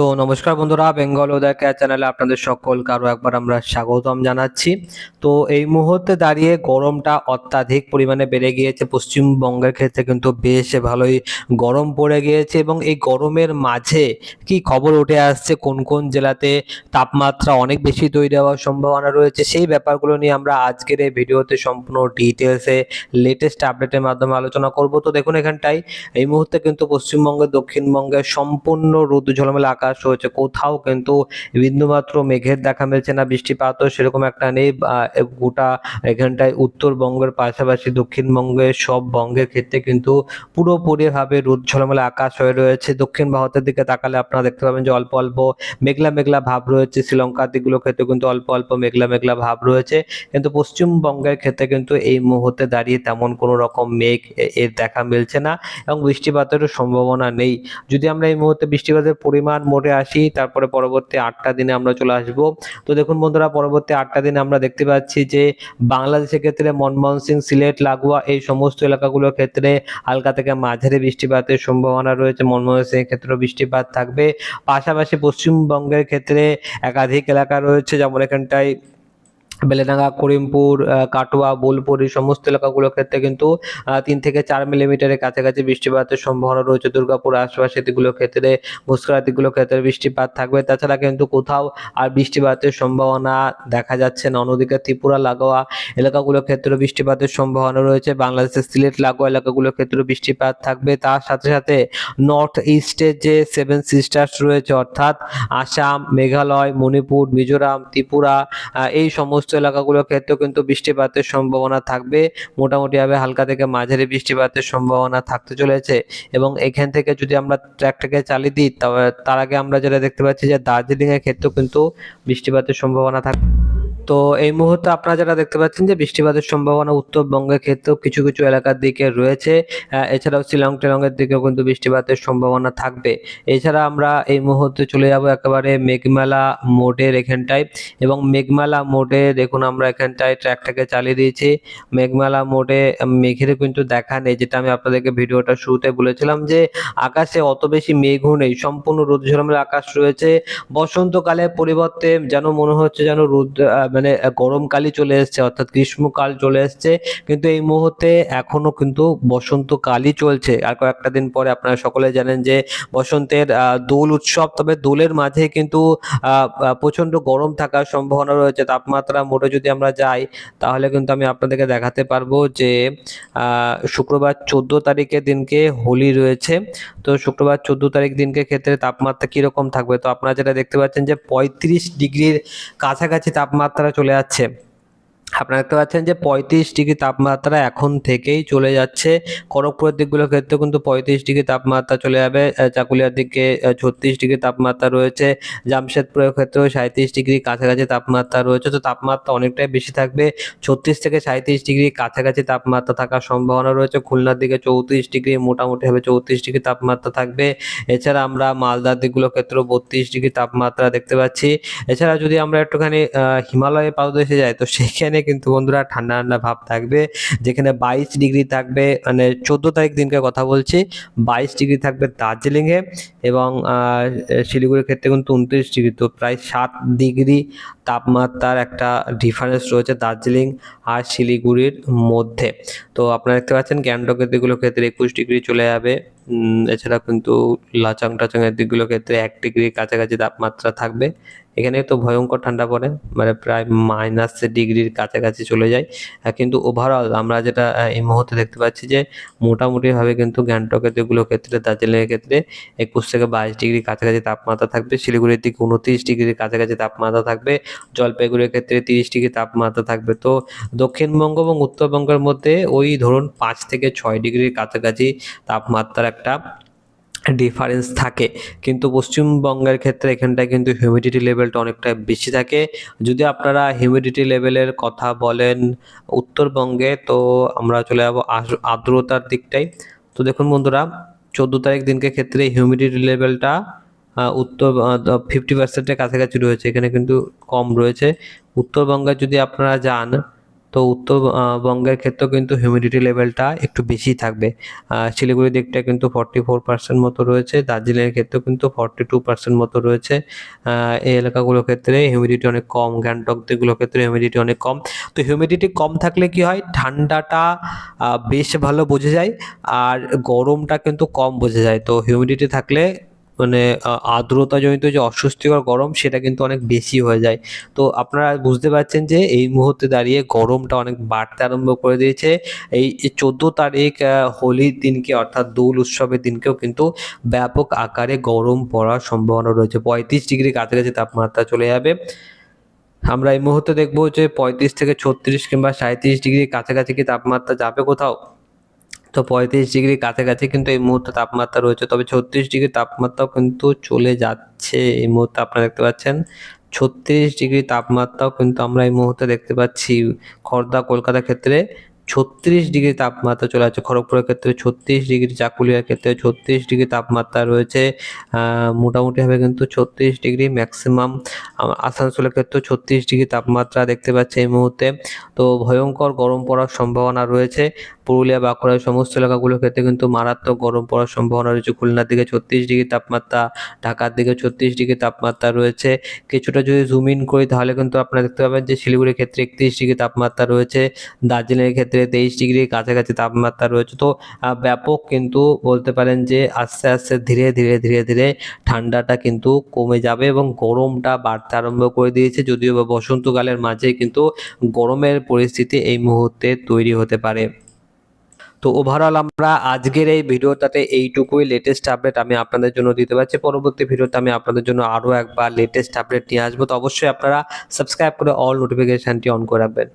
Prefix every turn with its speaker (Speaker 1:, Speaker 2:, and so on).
Speaker 1: তো নমস্কার বন্ধুরা বেঙ্গল উদয় কেয়ার চ্যানেলে আপনাদের সকল কারও একবার আমরা স্বাগতম জানাচ্ছি। তো এই মুহূর্তে দাঁড়িয়ে গরমটা অত্যাধিক পরিমাণে বেড়ে গিয়েছে। পশ্চিমবঙ্গের ক্ষেত্রে কিন্তু বেশ ভালোই গরম পড়ে গিয়েছে এবং এই গরমের মাঝে কি খবর উঠে আসছে? কোন কোন জেলাতে তাপমাত্রা অনেক বেশি তৈরি হওয়ার সম্ভাবনা রয়েছে? সেই ব্যাপারগুলো নিয়ে আমরা আজকের এই ভিডিওতে সম্পূর্ণ ডিটেলসে লেটেস্ট আপডেটের মাধ্যমে আলোচনা করব। তো দেখুন এখানটায়, এই মুহূর্তে কিন্তু পশ্চিমবঙ্গের, দক্ষিণবঙ্গের সম্পূর্ণ রোদ ঝলমেলা আকাশ রয়েছে। কোথাও কিন্তু বিন্দুমাত্র মেঘের দেখা মিলছে না, বৃষ্টিপাতও সেরকম একটা নেই। গোটা এখানটায় উত্তরবঙ্গের পাশাপাশি দক্ষিণবঙ্গের সব বঙ্গের ক্ষেত্রে কিন্তু পুরোপুরিভাবে রোদ ঝলমলে আকাশ হয়ে রয়েছে। দক্ষিণ ভারতের দিকে তাকালে আপনারা দেখতে পাবেন যে অল্প অল্প মেঘলা মেঘলা ভাব রয়েছে। শ্রীলঙ্কার দিকগুলোর ক্ষেত্রে কিন্তু অল্প অল্প মেঘলা মেঘলা ভাব রয়েছে। কিন্তু পশ্চিমবঙ্গের ক্ষেত্রে কিন্তু এই মুহূর্তে দাঁড়িয়ে তেমন কোনো রকম মেঘ এর দেখা মিলছে না এবং বৃষ্টিপাতেরও সম্ভাবনা নেই। যদি আমরা এই মুহূর্তে বৃষ্টিপাতের পরিমাণ মোটে আসি, তারপরে পরবর্তী আটটা দিনে আমরা চলে আসব। তো দেখুন বন্ধুরা, পরবর্তী আটটা দিনে আমরা দেখতে পাচ্ছি যে বাংলাদেশের ক্ষেত্রে মনমোহন সিং, সিলেট, লাগোয়া এই সমস্ত এলাকাগুলোর ক্ষেত্রে হালকা থেকে মাঝারি বৃষ্টিপাতের সম্ভাবনা রয়েছে। মনমোহন সিং ক্ষেত্রেও বৃষ্টিপাত থাকবে। পাশাপাশি পশ্চিমবঙ্গের ক্ষেত্রে একাধিক এলাকা রয়েছে, যেমন এখানটায় বেলেডাঙ্গা, করিমপুর কাটোয়া, বোলপুর এই সমস্ত এলাকাগুলোর ক্ষেত্রে কিন্তু তিন থেকে চার মিলিমিটারের কাছাকাছি বৃষ্টিপাতের সম্ভাবনা রয়েছে দুর্গাপুর আশপাশে দিকগুলোর ক্ষেত্রে, মুস্করা দিকগুলোর ক্ষেত্রে বৃষ্টিপাত থাকবে। তাছাড়া কিন্তু কোথাও আর বৃষ্টিপাতের সম্ভাবনা দেখা যাচ্ছে না। অন্যদিকে ত্রিপুরা, লাগোয়া এলাকাগুলোর ক্ষেত্রে বৃষ্টিপাতের সম্ভাবনা রয়েছে। বাংলাদেশের সিলেট, লাগোয়া এলাকাগুলোর ক্ষেত্রে বৃষ্টিপাত থাকবে। তার সাথে সাথে নর্থ ইস্টের যে সেভেন সিস্টার্স রয়েছে, অর্থাৎ আসাম, মেঘালয়, মণিপুর, মিজোরাম, ত্রিপুরা এই সমস্ত এলাকাগুলোর ক্ষেত্রেও কিন্তু বৃষ্টিপাতের সম্ভাবনা থাকবে। মোটামুটিভাবে হালকা থেকে মাঝারি বৃষ্টিপাতের সম্ভাবনা থাকতে চলেছে এবং এখান থেকে যদি আমরা ট্র্যাকটাকে চালিয়ে দিই, তবে তার আগে আমরা যেটা দেখতে পাচ্ছি যে দার্জিলিংয়ের ক্ষেত্রেও কিন্তু বৃষ্টিপাতের সম্ভাবনা থাকবে তো এই মুহূর্তে আপনারা যেটা দেখতে পাচ্ছেন যে বৃষ্টিপাতের সম্ভাবনা উত্তরবঙ্গের ক্ষেত্রেও কিছু কিছু এলাকার দিকে রয়েছে এছাড়াও শিলং টিলংয়ের দিকেও কিন্তু বৃষ্টিপাতের সম্ভাবনা থাকবে। এছাড়া আমরা এই মুহূর্তে চলে যাব একেবারে মেঘমেলা মোডের এখানটায় এবং মেঘমালা মোডে দেখুন আমরা এখানটায় ট্র্যাকটাকে চালিয়ে দিয়েছি। মেঘমালা মোডে মেঘের কিন্তু দেখা নেই, যেটা আমি আপনাদেরকে ভিডিওটা শুরুতে বলেছিলাম যে আকাশে অত বেশি মেঘও নেই, সম্পূর্ণ রোদ ঝলমের আকাশ রয়েছে। বসন্তকালে পরিবর্তে যেন মনে হচ্ছে যেন রোদ মানে গরমকালই চলে এসেছে, অর্থাৎ গ্রীষ্মকাল চলে এসেছে। কিন্তু এই মুহূর্তে এখনও কিন্তু বসন্তকালই চলছে। আর কয়েকটা দিন পরে আপনারা সকলে জানেন যে, বসন্তের দোল উৎসব, তবে দোলের মাঝে কিন্তু প্রচণ্ড গরম থাকার সম্ভাবনা রয়েছে। তাপমাত্রা মোটে যদি আমরা যাই, তাহলে কিন্তু আমি আপনাদেরকে দেখাতে পারব যে শুক্রবার চোদ্দ তারিখের দিনকে হোলি রয়েছে। তো শুক্রবার চোদ্দ তারিখ দিনকে ক্ষেত্রে তাপমাত্রা কীরকম থাকবে? তো আপনারা যেটা দেখতে পাচ্ছেন যে, পঁয়ত্রিশ ডিগ্রির কাছাকাছি তাপমাত্রা চলে যাচ্ছে। আপনারা দেখতে পাচ্ছেন যে পঁয়ত্রিশ ডিগ্রি তাপমাত্রা এখন থেকেই চলে যাচ্ছে। খড়গপুরের দিকগুলোর ক্ষেত্রে কিন্তু পঁয়ত্রিশ ডিগ্রি তাপমাত্রা চলে যাবে। চাকুলিয়ার দিকে ছত্রিশ ডিগ্রি তাপমাত্রা রয়েছে। জামশেদপুরের ক্ষেত্রেও সাঁত্রিশ ডিগ্রি কাছাকাছি তাপমাত্রা রয়েছে। তো তাপমাত্রা অনেকটাই বেশি থাকবে। ছত্রিশ থেকে সাঁত্রিশ ডিগ্রি কাছাকাছি তাপমাত্রা থাকার সম্ভাবনা রয়েছে। খুলনার দিকে চৌত্রিশ ডিগ্রি মোটামুটিভাবে চৌত্রিশ ডিগ্রি তাপমাত্রা থাকবে। এছাড়া আমরা মালদার দিকগুলোর ক্ষেত্রেও বত্রিশ ডিগ্রি তাপমাত্রা দেখতে পাচ্ছি। এছাড়া যদি আমরা একটুখানি আহ, হিমালয়ের পাদদেশে যাই তো সেখানে কিন্তু বন্ধুরা ঠান্ডা ঠান্ডা ভাব থাকবে। যেখানে বাইশ ডিগ্রি থাকবে মানে চোদ্দ তারিখ দিনকে কথা বলছি, বাইশ ডিগ্রি থাকবে দার্জিলিংয়ে এবং শিলিগুড়ির ক্ষেত্রে কিন্তু উনত্রিশ ডিগ্রি। তো প্রায় সাত ডিগ্রি তাপমাত্রার একটা ডিফারেন্স রয়েছে দার্জিলিং আর শিলিগুড়ির মধ্যে। তো আপনারা দেখতে পাচ্ছেন গ্যাংটকের দিকগুলোর ক্ষেত্রে একুশ ডিগ্রি চলে যাবে। এছাড়া কিন্তু লাচাং টাচাং এর দিকগুলোর ক্ষেত্রে এক ডিগ্রি কাছাকাছি তাপমাত্রা থাকবে। এখানে তো ভয়ঙ্কর ঠান্ডা পড়ে মানে প্রায় মাইনাস ডিগ্রির কাছাকাছি চলে যায়। কিন্তু ওভারঅল আমরা যেটা এই মুহূর্তে দেখতে পাচ্ছি যে মোটামুটিভাবে কিন্তু গ্যাংটকের যেগুলো ক্ষেত্রে, দার্জিলিংয়ের ক্ষেত্রে একুশ থেকে বাইশ ডিগ্রি কাছাকাছি তাপমাত্রা থাকবে, শিলিগুড়ির দিকে উনত্রিশ ডিগ্রির কাছাকাছি তাপমাত্রা থাকবে, জলপাইগুড়ির ক্ষেত্রে তিরিশ ডিগ্রি তাপমাত্রা থাকবে। তো দক্ষিণবঙ্গ এবং উত্তরবঙ্গের মধ্যে ওই ধরুন পাঁচ থেকে ছয় ডিগ্রির কাছাকাছি তাপমাত্রার একটা ডিফারেন্স থাকে। কিন্তু পশ্চিমবঙ্গের ক্ষেত্রে এখানটায় কিন্তু হিউমিডিটি লেভেলটা অনেকটা বেশি থাকে। যদি আপনারা হিউমিডিটি লেভেলের কথা বলেন উত্তরবঙ্গে, তো আমরা চলে যাব আর্দ্রতার দিকটাই তো দেখুন বন্ধুরা, চোদ্দ তারিখ দিনকে ক্ষেত্রে হিউমিডিটি লেভেলটা উত্তর ফিফটি পার্সেন্টের কাছাকাছি রয়েছে। এখানে কিন্তু কম রয়েছে। উত্তরবঙ্গে যদি আপনারা যান তো উত্তরবঙ্গের ক্ষেত্রেও কিন্তু হিউমিডিটি লেভেলটা একটু বেশি থাকবে। আহ, শিলিগুড়ির দিকটা কিন্তু ফর্টি ফোর পার্সেন্ট মতো রয়েছে দার্জিলিংয়ের ক্ষেত্রেও কিন্তু ফর্টি টু পার্সেন্ট মতো রয়েছে। এই এলাকাগুলোর ক্ষেত্রে হিউমিডিটি অনেক কম গ্যাংটক দিকগুলোর ক্ষেত্রে হিউমিডিটি অনেক কম। তো হিউমিডিটি কম থাকলে কি হয়? ঠান্ডাটা বেশ ভালো বোঝা যায় আর গরমটা কিন্তু কম বোঝা যায়। তো হিউমিডিটি থাকলে মানে আর্দ্রতাজনিত যে অস্বস্তিকর গরম সেটা কিন্তু অনেক বেশি হয়ে যায়। তো আপনারা বুঝতে পারছেন যে এই মুহূর্তে দাঁড়িয়ে গরমটা অনেক বাড়তে আরম্ভ করে দিয়েছে। এই চোদ্দ তারিখ হোলির দিনকে অর্থাৎ দোল উৎসবের দিনকেও কিন্তু ব্যাপক আকারে গরম পড়ার সম্ভাবনা রয়েছে। পঁয়ত্রিশ ডিগ্রি কাছাকাছি তাপমাত্রা চলে যাবে। আমরা এই মুহূর্তে দেখব যে পঁয়ত্রিশ থেকে ছত্রিশ কিংবা সাঁত্রিশ ডিগ্রি কাছাকাছি কি তাপমাত্রা যাবে কোথাও? তো পঁয়ত্রিশ ডিগ্রি কাছাকাছি কিন্তু এই মুহূর্তে তাপমাত্রা রয়েছে। তবে ছত্রিশ ডিগ্রি তাপমাত্রাও কিন্তু চলে যাচ্ছে এই মুহূর্তে আপনারা দেখতে পাচ্ছেন। ছত্রিশ ডিগ্রি তাপমাত্রাও কিন্তু আমরা এই মুহূর্তে দেখতে পাচ্ছি খর্দা কলকাতার ক্ষেত্রে। ছত্রিশ ডিগ্রি তাপমাত্রা চলে যাচ্ছে খড়গপুরের ক্ষেত্রে, ছত্রিশ ডিগ্রি চাকুলিয়ার ক্ষেত্রে ছত্রিশ ডিগ্রি তাপমাত্রা রয়েছে। মোটামুটিভাবে কিন্তু ছত্রিশ ডিগ্রি ম্যাক্সিমাম আসানসোলের ক্ষেত্রে ছত্রিশ ডিগ্রি তাপমাত্রা দেখতে পাচ্ছি এই মুহূর্তে। তো ভয়ঙ্কর গরম পড়ার সম্ভাবনা রয়েছে। পুরুলিয়া, বাঁকুড়া সমস্ত এলাকাগুলোর ক্ষেত্রে কিন্তু মারাত্মক গরম পড়ার সম্ভাবনা রয়েছে। খুলনার দিকে ছত্রিশ ডিগ্রি তাপমাত্রা, ঢাকার দিকে ছত্রিশ ডিগ্রি তাপমাত্রা রয়েছে। কিছুটা যদি জুম ইন করি তাহলে কিন্তু আপনারা দেখতে পাবেন যে শিলিগুড়ির ক্ষেত্রে একত্রিশ ডিগ্রি তাপমাত্রা রয়েছে, দার্জিলিংয়ের ক্ষেত্রে তেইশ ডিগ্রি কাছাকাছি তাপমাত্রা রয়েছে। তো ব্যাপক কিন্তু বলতে পারেন যে আস্তে আস্তে ধীরে ধীরে ধীরে ধীরে ঠান্ডাটা কিন্তু কমে যাবে এবং গরমটা বাড়তে আরম্ভ করে দিয়েছে। যদিও বা বসন্তকালের মাঝে কিন্তু গরমের পরিস্থিতি এই মুহূর্তে তৈরি হতে পারে। তো ওভারঅল আমরা আজকের এই ভিডিওটাতে এইটুকুই লেটেস্ট আপডেট আমি আপনাদের জন্য দিতে পারছি। পরবর্তী ভিডিওতে আমি আপনাদের জন্য আরও একবার লেটেস্ট আপডেট নিয়ে আসব। তো অবশ্যই আপনারা সাবস্ক্রাইব করে অল নোটিফিকেশানটি অন করে রাখবেন।